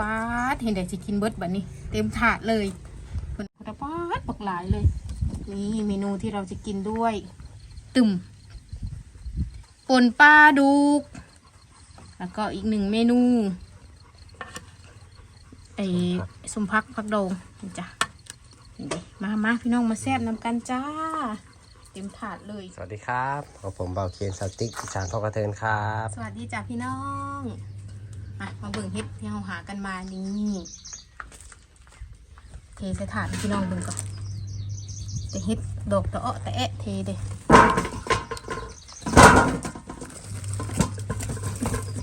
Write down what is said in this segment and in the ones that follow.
ป้าดเห็นแต่จะกินเบิดแบบนี้ เต็มถาดเลยคุณพุทธป้าดบักหลายเลย นี่เมนูที่เราจะกินด้วย ตึมป่นปลาดุก แล้วก็อีกหนึ่งเมนูไอ้สมพักพักดองนี่จ้ะนี่เด้มามาพี่น้องมาแซ่บนำกันจ้า เต็มถาดเลย สวัสดีครับของผมเบาเคียนสติ๊กอีสานพ่อกระเทินครับ สวัสดีจ้ะพี่น้อง มามาเบิ่งเฮ็ดที่เราหากันมานี่เทใส่ถาดให้พี่น้องเบิ่งก่อนแต่เฮ็ดดอกตะเอ้อตะแอะเทเด้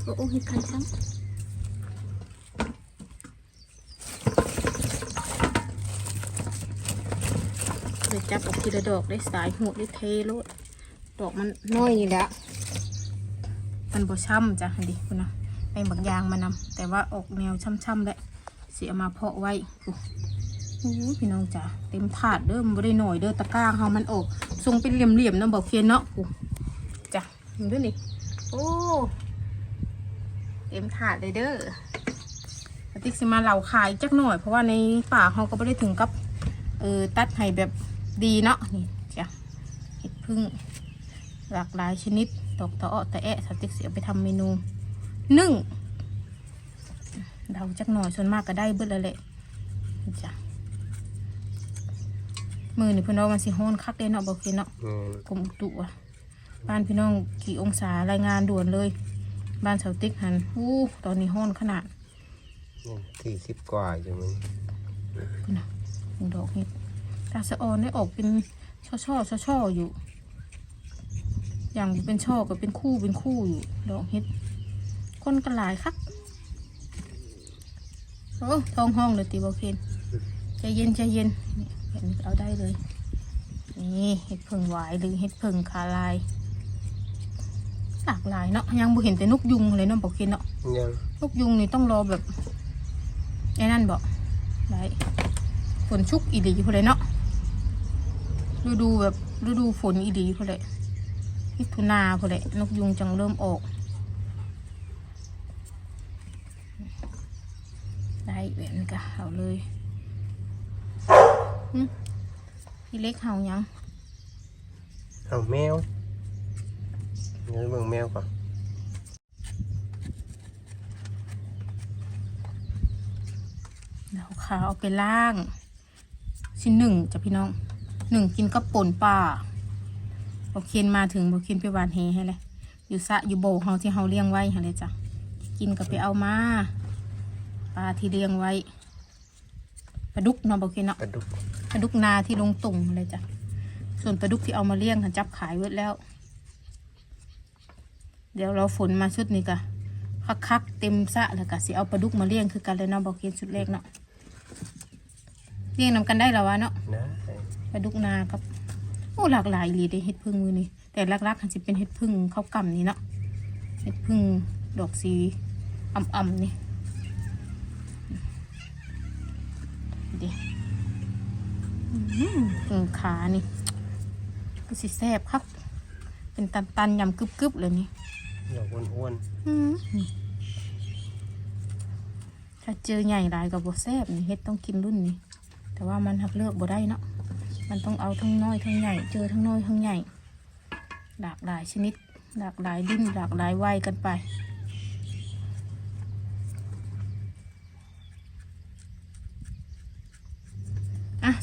โอ้โอ้เฮ็ดไข่ซ้ำเดี๋ยวจับออกทีละดอกได้สายหูดได้เทโลดดอกมันน้อยนี่แหละมันบ่ช่ำจ้ะดิคุณนะ ไปบักยางมานำแต่ว่าออกแนวช่ำๆแหละเสียมาเพาะไว้กูโอ้พี่น้องจ้ะเต็มถาดเด้อมันบ่ได้หน่อยเด้อตะกร้าเฮามันออกทรงเป็นเหลี่ยมๆนะบอกเคียนเนาะจ้ะด้วยนี่โอ้เต็มถาดเลยเด้อปฏิกสิมาเหล่าขายจักหน่อย เพราะว่าในป่าเฮาก็ไม่ได้ถึงกับเออตัดให้แบบดีเนาะนี่จ้ะเห็ดพึ่งหลากหลายชนิดดอกตะอ้อตะแอะสติ๊กเสียไปทำเมนู นึ่งเดาจักหน่อยส่วนมากก็ได้เบิดแล้วแหละนี่จ้ะมือนี่พี่น้องมันสิโหนคักเลยเนาะบอกกินเนาะอืมกรมอุตุอะบ้านพี่น้องกี่องศารายงานด่วนเลย บ้านเสาติ๊กหันอู้ตอนนี้โหนขนาดสี่สิบกว่าอยู่มั้งนี่นะดอกเห็ดตาสะออนได้ออกเป็นช่อช่อช่อช่อๆอยู่ อย่างเป็นช่อก็เป็นคู่เป็นคู่อยู่ ดอกเห็ด คนกันหลายคักโอ้ทองห้องเลยตีบอกเคนใจเย็นใจเย็นนี่เห็นเอาได้เลย นี่เห็ดเพิ่งหวายหรือเห็ดเพิ่งคาลาย หลากหลายเนาะยังบ่เห็นแต่นกยุงเลยเนาะบอกเคนเนาะยังนกยุงนี่ต้องรอแบบไอ้นั่นบอกได้ฝนชุกอีดีพอเลยเนาะฤดูแบบฤดูฝนอีดีพอเลยมิถุนาพอเลยนกยุงจังเริ่มออก ได้เวียนกะเอาเลยหึพี่เล็กเห่ายังเอาแมวเดี๋ยวเบิ่งแมวก่อนเดี๋ยวขาเอาไปล่าง ชิ้นหนึ่งจ้ะพี่น้องหนึ่งกินกับป่นป่าบอเคนมาถึงบอเคนไปหวานเฮให้เลยอยู่สระอยู่โบกเฮาที่เฮาเลี้ยงไว้ให้เลยจ้ะกินกับไปเอามา ปลาที่เลี้ยงไว้ปลาดุกเนาะบอเคนเนาะกระดุกปลาดุกนาที่ลงตุ่มเลยจ้ะส่วนปลาดุกที่เอามาเลี้ยงค่ะจับขายไว้แล้ว เดี๋ยวเราฝนมาชุดนี้กะคักๆเต็มสระแล้วกะสิเอาปลาดุกมาเลี้ยงคือกันเลยเนาะบอเคนชุดแรกเนาะเลี้ยงนำกันได้แล้ววะเนาะนะปลาดุกนาครับโอ้หลากหลายเลยได้เห็ดพึ่งมือนี่แต่หลักๆมันจะเป็นเห็ดพึ่งข้าวกำนี่เนาะเห็ดพึ่งดอกสีอ่ำๆนี่ หือพึ่งขานี่ก็สิแซ่บครับ เป็นตันๆยำกึบๆเลยนี่เดี๋ยวอ้วนอื้อหือถ้าเจอใหญ่หลายกับบแซ่บนี่เฮ็ดต้องกินรุ่นนี้ แต่ว่ามันหักเลือกบ่ได้เนาะมันต้องเอาทั้งน้อยทั้งใหญ่ เจอทั้งน้อยทั้งใหญ่ หลากหลายชนิด หลากหลายดิ้นหลากหลายวัยกันไป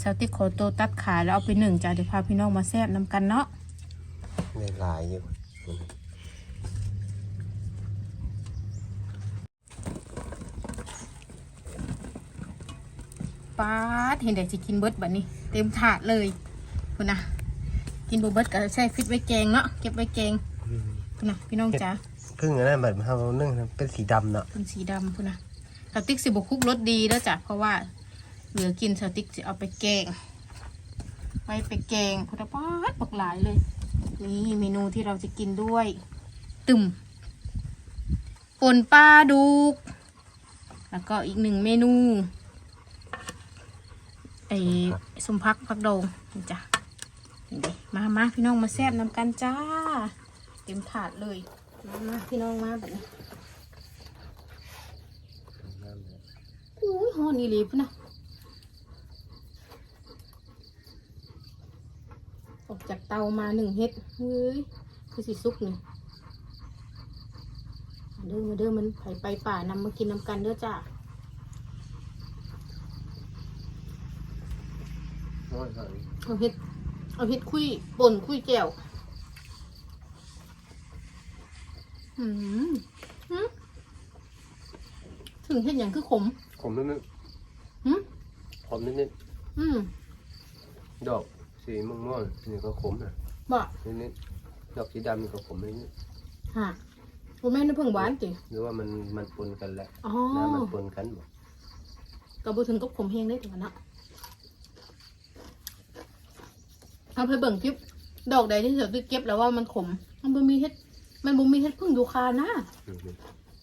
สาวติ๊กขอตัวตัดขาแล้วเอาไปหนึ่งจ้ะเดี๋ยวพาพี่น้องมาแซ่บนำกันเนาะๆได้หลายอยู่ป้าดเห็นแต่สิกินเบิดแบบนี้ เต็มถาดเลยคุณนะกินบเบิดก็ใช้ฟิตไว้แกงเนาะเก็บไว้แกงคุณนะพี่น้องจ๋าพึ่งอันนั้นแบบเรานึ่งนะเป็นสีดำเนาะเป็นสีดำคุณนะสติ๊กสิบคุกรสดีแล้วจ้ะเพราะว่า เหลือกินสติ๊กจะเอาไปแกงไว้ไปแกงคุณป้าดปักหลายเลย นี่เมนูที่เราจะกินด้วย ตึมป่นปลาดุก แล้วก็อีกหนึ่งเมนูไอ้สมพักพักดงจ้ะมามาพี่น้องมาแซ่บนำกันจ้า เต็มถาดเลยมามาพี่น้องมาแบบนี้ฮอนอีหลีพุ่นนะ ออกจากเตามาหนึ่งเฮ็ดเฮ้ยคือสิซุกนี่มาเด้อมาเด้อมันไปไปป่านำมากินนำกันเด้อจ้าน้อยหน่อยเอาเฮ็ดเอาเฮ็ดคุยป่นคุยแก้วอืมหืมถึงเฮ็ดอย่างคือขม ขมนิดนึงหืมขมนิดนิดอืมดอก สีม่วงม่วงๆนี่ก็ขมนะบ่นิดนิดดอกสีดำนี่ก็ขมนิดนิดฮะบ่แม่นน้ำผึ้งหวานติหรือว่ามันมันปนกันแหละอ๋อน้ำมันปนกันหมดก็บ่ถึงกับขมแห้งได้ถึงอะเนาะเอาไปเบิ่งคลิปดอกใดที่เสือเก็บแล้วว่ามันขม มันบ่มีเฮ็ด มันบ่มีเฮ็ดพึ่งยูคานะอืม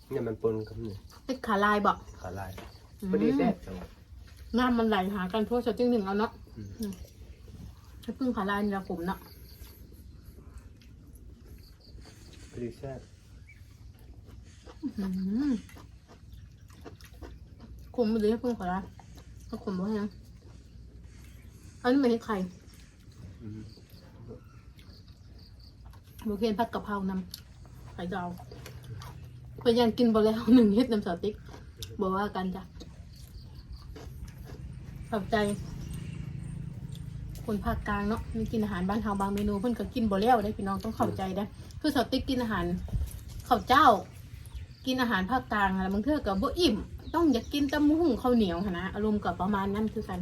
เนี่ยมันปนกันนี่เฮ็ดขาลายบ่ขาลายอืมพอดีแซ่บจังหวะน้ำมันไหลหากันทั่วสติ้งหนึ่งเอาเนาะ อืมอืมเฮ็ดพึ่งขาลายนี่ละขมเนาะพอดีแซ่บอื้อหือขมบ่ดีเฮ็ดพึ่งขาลายก็ขมบ่แห้งอันนี้ไม่เฮ็ดไข่อืมโอเคผัดกะเพรานำไข่ดาวพยายามกินบ่แล้วหนึ่งเฮ็ดน้ำสติ๊กบอกว่ากันจ้ะขอบใจ คนภาคกลางเนาะมีกินอาหารบ้านเฮาบางเมนูเพิ่นก็กินบ่แล้วได้พี่น้องต้องเข้าใจได้คือสติ๊กกินอาหารข้าวเจ้า กินอาหารภาคกลางอะไรบางเทื่อก็บ่อิ่ม ต้องอยากกินตำมุหุ่งข้าวเหนียวนะอารมณ์ก็ประมาณนั้นคือกัน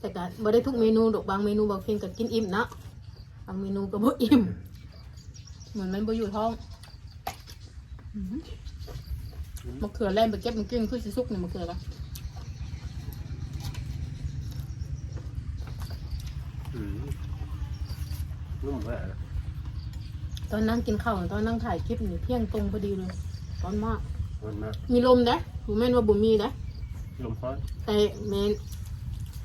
แต่ก็บ่ได้ทุกเมนูดอกบางเมนูบางเพียงก็กินอิ่มเนาะบางเมนูก็บ่อิ่ม เหมือนมันบ่อยู่ท้องมะเขือแล่นไปเก็บมันกินคือสิสุกนี่มะเขือละ อืมนุ่มมากตอนนั่งกินข้าวตอนนั่งถ่ายคลิปนี่เที่ยงตรงพอดีเลยตอนมาก มันมากมีลมเด้บ่แม่นว่าบ่มีเด้ลมร้อนแต่แม่น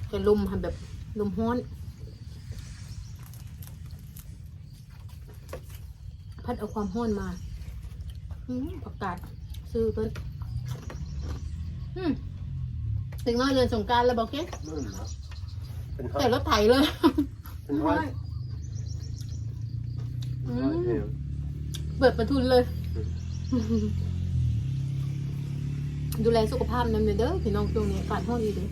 แต่ลมหันแบบลมร้อน พัดเอาความร้อนมาอืมประกาศซื้อเพิ่นอืมถึงน้อยเดือนสงกรารแล้วบอกเค้นุ่มเนาะ เป็นห้อแต่ยรถไถเลยเป็นห้อยอืห้อยมเนี่ยเปิดประทุนเลย ดูแลสุขภาพนำเด้อพี่น้องช่วงนี้อากาศร้อนอีเด้อ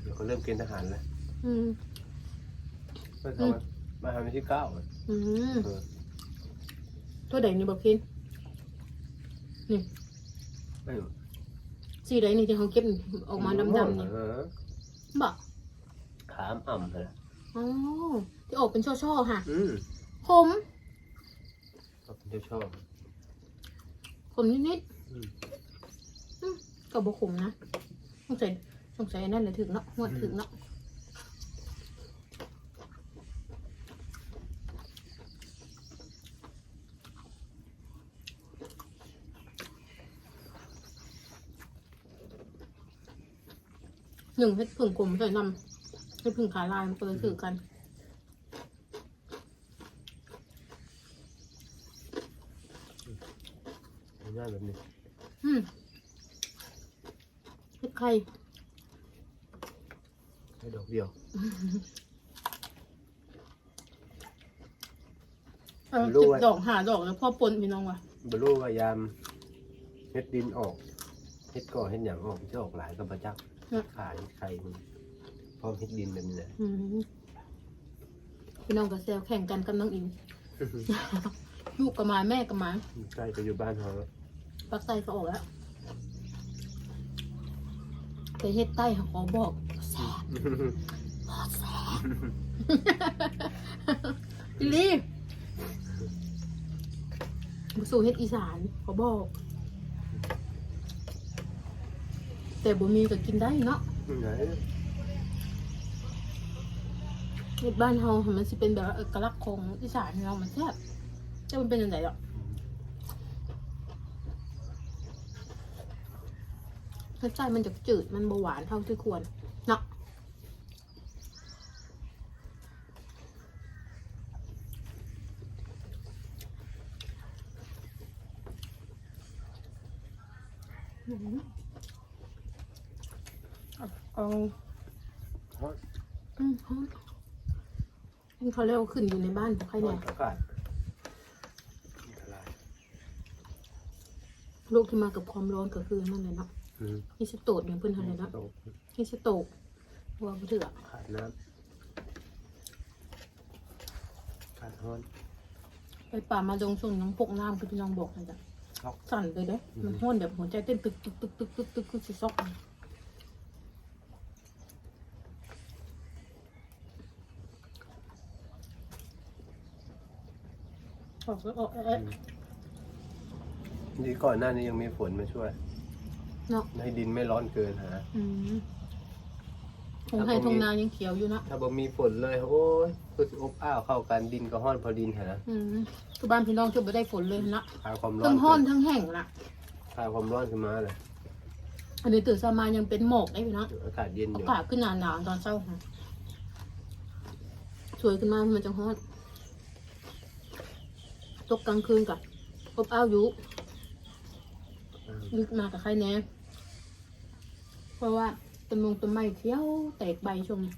เดี๋ยวเขาเริ่มเกณฑ์ทหารแล้วอืม เมื่อเขามามาทำวันที่เก้าอะอืมเออตัวใดนี่บอกคินนี่ไม่รู้ สีใดนี่ที่เขาเก็บออกมาดำๆนี่เออบอกขามอ่ำเลยอ๋อที่ออกเป็นช่อๆค่ะ อืมขมเขาเป็นเจ้าชอบขมนิดอืมๆอืมก็บ่ขมนะสงสัยสงสัยอันนั่นแหละถึงเนาะงวดถึงเนาะ หนึ่งเฮ็ดผึ่งกลมใส่น้ำเฮ็ดผึ่งขาลายมันก็เลยถือกันง่ายแบบนี้อืมเฮ็ดไข่ให้ดอกเดียวเออรู้สิบไว้ดอกหาดอกแล้วพ่อปนพี่น้องว่ะบรู้ว่ายามเฮ็ดดินออกเฮ็ดก่อเฮ็ดหยังออกจะออกหลายกับประจักษ์ ขายไข่มันพร้อมเฮ็ดดินแบบนี้แหละอืมพี่น้องกับแซวแข่งกันกับน้องอิง ลูกกับหมาแม่กับหมาใกล้จะอยู่บ้านเขาแล้วปักไตก็ออกแล้วแต่เฮ็ดใต้เขาขอบอกแซ่บพอแซ่บอีหลีบุสู่เฮ็ดอีสานเขาบอก แต่บ่มีก็กินได้เนาะไหนเฮ็ดบ้านเฮามันสิเป็นแบบว่าเอกลักษณ์ของอีสานเรามันแซ่บแต่มันเป็นยังไงอะรสชาติมันจะจืดมันบ่หวานเท่าที่ควรเนาะเอา ฮ้อนอืมฮ้อนนี่เขาเรียกว่าขึ้นอยู่ในบ้านของใครฮ้อเนี่นยอากาศอันตรายโรคที่มากับความร้อนก็คือนั่นเลยเนาะอืมฮิสโตดอย่างเพื่อนทำเลยเนาะตกฮิสโตกว่าบ่เถื่อขาดน้ำขาดฮ้อน ไปป่ามาดงช่วงน้องพกน้ำคือพี่น้องบอกนะจ๊ะช็อกสั่นเลยเด้อืมมันห้อนแบบหัวใจเต้นตึกตึกตึกตึกตึกตึกคือสิซอกออ กแล้วออกเอ๊ะดีก่อนหน้านี้ยังมีฝนมาช่วยเนาะให้ดินไม่ร้อนเกินฮะอืมทงไทยทงนายังเขียวอยู่นะถ้าบ่มีฝนเลยโอ้ยก็สิอบอ้าวเข้ากันดินก็ห้อนพอดินฮะอืมคือบ้านพี่น้องจะไม่ได้ฝนเลยนะคลายความร้อทั้นงห้อนทั้งแห้งนะคลายความร้อนขึ้นมาเลยอันนี้ตื่นสมายังเป็นหมอกได้พี่น้องอากาศเย็นออายู่กาศขึ้นหนาหนาวตอนเช้าค่ะสวยขึ้นมามันจะฮอต ตกกลางคืนกับอบอ้าวยุลึกมากับใครแน่เพราะว่าต้นมงต้นไม้เขียวแตกใบช่วงนี้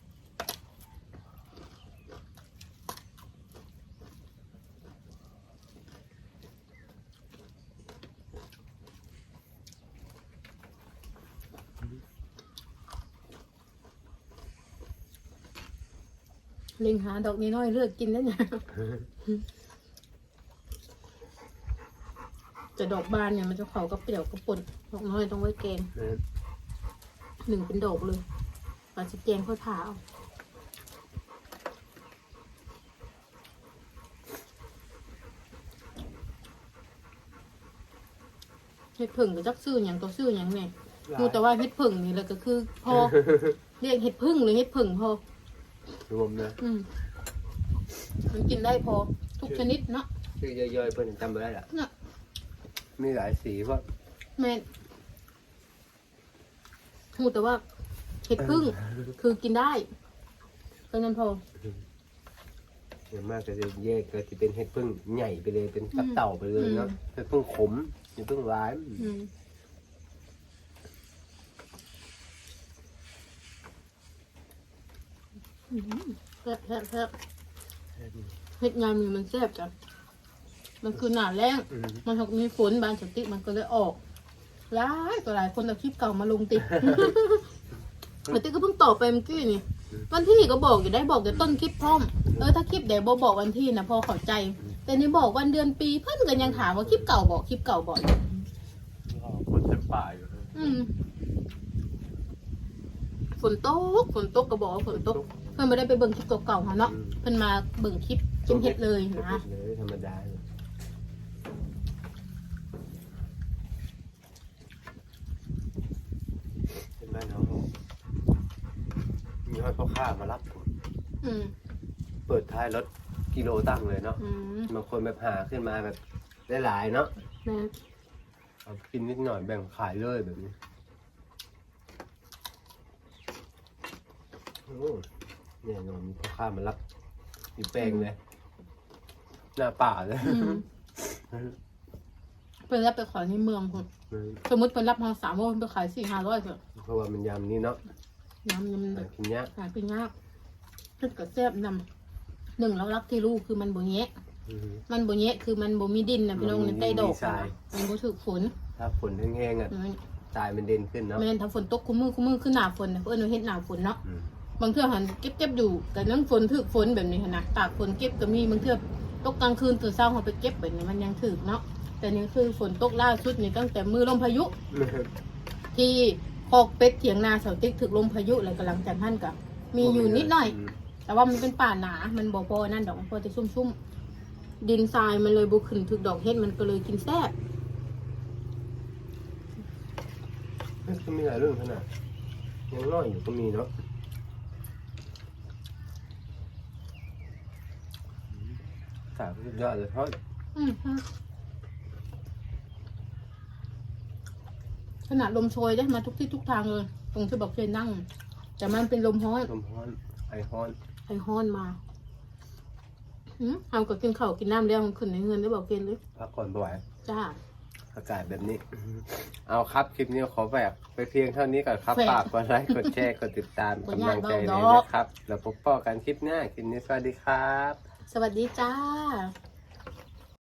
เล็งหาดอกนี้น้อยเลือกกินแล้วเนี่ย จะดอกบานเนี่ยมันจะเขาก็เปรี้ยวก็ป่นดอกน้อยต้องไว้แกงนะหนึ่งเป็นดอกเลยปลาชิแกงค่อยผ่าเอาเห็ดผึ่งกับจักซื้ออย่างตัวซื้ออย่างเนี่ยดูแต่ว่าเห็ดผึ่งนี่แหละก็คือพอ เรียกเห็ดผึ่งหรือเห็ดผึ่งพอ รวมนะอืมมันกินได้พอ ทุกชนิดเนาะชื่อย่อยๆเพิ่นจำไม่ได้ละน่ะ มีหลายสีว่าแม่นพูดแต่ว่าเห็ดพึ่งคือกินได้แค่นั้นพออย่างมากก็จะแยกก็จะเป็นเห็ดพึ่งใหญ่ไปเลยเป็นตับเต่าไปเลยเนาะอืมเห็ดพึ่งขมเห็ดพึ่งร้ายอืมอืมแซ่บแซ่บแซ่บเห็ดงามนี่มันแซ่บจ้ะ มันคือหนาแรงอืม มันถูกมีฝนบางสติมันก็เลยออกหลายก็หลายคนเอาคลิปเก่ามาลงติแต่ติก็เพิ่งตอบไปเมื่อกี้นี่ วันที่ก็บอกอยู่ได้บอกแต่ต้นคลิปพร้อม เออถ้าคลิปเดี๋ยวบบอกวันที่นะพอเข้าใจ แต่นี่บอกวันเดือนปีเพื่อนก็ยังถามว่าคลิปเก่าบอกคลิปเก่าบอกอยู่คนเต็มป่าอยู่นะอืมฝนตกฝนตกก็บอกว่าฝนตก เพื่อนไม่ได้ไปเบิ่งคลิปเก่าๆค่ะเนาะเพื่อนมาเบิ่งคลิปกินเห็ดเลยเห็ดนะเลยธรรมดาเลยเห็นไหมเนาะมีห้อย พ่อค้ามารับผมอืมเปิดท้ายรถกิโลตั้งเลยเนาะอืมบางคนแบบหาขึ้นมาแบบได้หลายๆเนาะนะเอากินนิดหน่อยแบ่งขายเลยแบบนี้โอ้เนี่ยนอนมีพ่อค้ามารับอยู่แป้งเลยหน้าป่าเลยอืมเพื่อนรับไปขายในเมืองคนสมมติเพิ่นรับมาสามโมงไปขายสี่ห้าร้อยเถอะเพราะว่ามันยำนี้เนาะ น้ำยังมันแบหาบกินยากหาเป็นยากขึ้นกับแซ่บนำหนึ่งแล้วรักที่ลูกคือมันบ่แยะอือฮึ มันบ่แยะคือมันบ่มีดินนะพี่น้องมันมีในใต้ดอกมีทราย มันบ่ถูกฝนถ้าฝนแห้งๆอะอืมตายมันเด่นขึ้นเนาะแม่นถ้าฝนตกคุมือคุมือคือหน้าฝนนะเพิ่นว่าเฮ็ดหน้าฝนเนาะ อืมบางเทื่อหันเก็บเก็บอยู่แต่นั้นฝนถึกฝนแบบนี้หั้นนะตากฝนเก็บก็มีบางเทื่อตกกลางคืนตื่นเช้าเฮาไปเก็บแบบนี้มันยังถึกเนาะแต่นี่คือฝนตกล่าสุดนี่ตั้งแต่มือลมพายุ ที่ คอกเป็ดเถียงนาเสาติ๊กถึกลมพายุแล้วก็หลังจากนั้นก็มีอยู่นิดหน่อยมแต่ว่ามันเป็นป่าหนา มันบ่พอนั่นดอกมันพอจะชุ่มๆ ดินทรายมันเลยบุขึ้นถึกดอกเห็ดมันก็เลยกินแซ่บเฮ้ยก็มีหลายเรื่องขนาดยังน้อยอยู่ก็มีเนาะสามสุดยอดเลยเพราะอืมฮะ ขนาดลมโชยได้มาทุกที่ทุกทางเลย ตรงที่บอกเคยนั่ง แต่มันเป็นลมฮ้อนลมฮ้อนไอฮ้อนไอฮ้อนมาอืมเอาก็กินข้าวกินน้ำแล้วมันขึ้นในเงินได้บอกเกณฑ์เลยพักก่อนบ่อยจ้าอากาศแบบนี้ เอาครับคลิปนี้ขอแบกไปเพียงเท่านี้ก่อนครับฝากกดไลค์กดแชร์กดติดตามกำลังใจเลยนะครับ แล้วพบกันคลิปหน้าคลิปนี้สวัสดีครับ สวัสดีจ้า